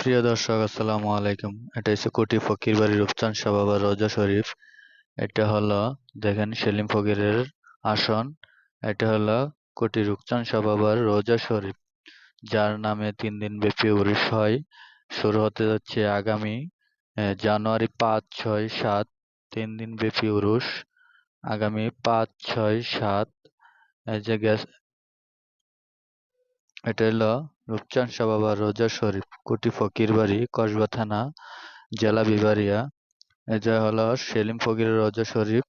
প্রিয় দর্শক, আসসালামু আলাইকুম। এটা হচ্ছে কোটি ফকির বাড়ি রূপচাঁদ শাহ বাবা রোজা শরীফ। এটা হলো, দেখেন সেলিম ফকিরের আসন। এটা হলো কোটি রূপচাঁদ শাহ বাবার রোজা শরীফ, যার নামে তিন দিন ব্যাপী উরুষ হয়। শুরু হতে যাচ্ছে আগামী জানুয়ারি পাঁচ, ছয়, সাত, তিন দিন ব্যাপী উরুষ আগামী পাঁচ, ছয়, সাত যে এটা হলো রূপচাঁদ শাহ বাবা রোজা শরীফ, কুটি ফকির বাড়ি, কসবা থানা, জেলা বিবারিয়া এটা হলো সেলিম ফকিরের রোজা শরীফ।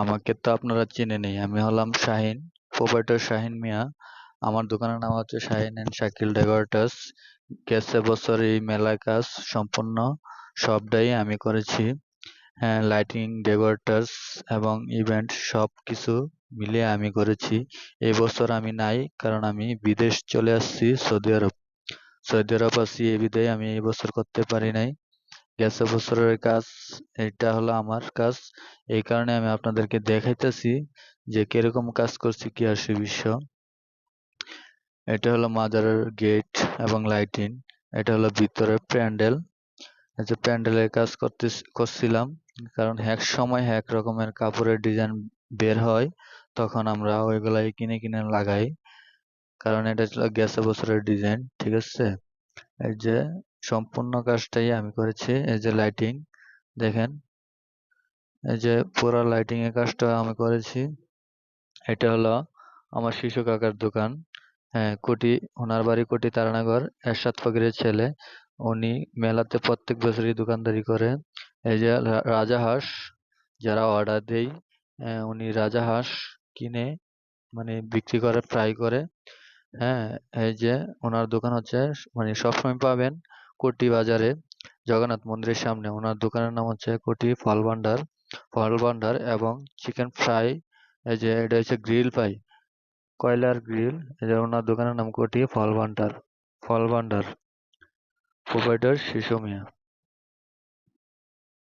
আমাকে তো আপনারা চিনে নেই, আমি হলাম শাহিন, প্রোপাইটার শাহিন মিয়া। আমার দোকানের নাম হচ্ছে শাহিন অ্যান্ড শাকিল ডেকোরেটার্স। গেছে বছর এই মেলায় কাজ সম্পূর্ণ, সবটাই আমি করেছি। লাইটিং ডেকোরেটার্স এবং ইভেন্ট সব কিছু মিলিয়ে আমি করেছি। এই বছর আমি নাই, কারণ আমি বিদেশ চলে আসছি সৌদি আরব। সৌদি আরব আছি এই বিদায় আমি এই বছর করতে পারি নাই। গেছে বছরের কাজ, এটা হলো আমার কাজ। এই কারণে আমি আপনাদেরকে দেখাইতেছি যে কীরকম কাজ করছি, কি আর বিষয় এটা হলো মাজারের গেট এবং লাইটিং। এটা হলো ভিতরে প্যান্ডেল। যে প্যান্ডেলের কাজ করতে করছিলাম। কারণ এক সময় এক রকমের কাপড়ের ডিজাইন বের হয়, তখন আমরা ওইগুলাই কিনে কিনে লাগাই। কারণ এটা ছিল গেছে বছরের ডিজাইন ঠিক আছে? এই যে সম্পূর্ণ কাজটাই আমি করেছি, এই যে লাইটিং দেখেন। এই যে পুরো লাইটিং এর কাজটা আমি করেছি। এটা হলো আমার শিশু কাকার দোকান। হ্যাঁ কোটি, ওনার বাড়ি কোটি তারানগর, এরশাদ ফকিরের ছেলে। উনি মেলাতে প্রত্যেক বছরই দোকানদারি করে। এই যে রাজা হাঁস যারা অর্ডার দেয় উনি রাজাহাঁস কিনে মানে বিক্রি করে ফ্রাই করে। হ্যাঁ এই যে ওনার দোকান হচ্ছে মানে সবসময় পাবেন কোটি বাজারে, জগন্নাথ মন্দিরের সামনে। ওনার দোকানের নাম হচ্ছে কোটি ফল ভান্ডার। ফল ভান্ডার এবং চিকেন ফ্রাই এই যে এটা হচ্ছে গ্রিল পাই, কয়লার গ্রিল এই যে ওনার দোকানের নাম কোটি ফল ভান্ডার ফল ভান্ডার। প্রোভাইডার শিশু মিয়া।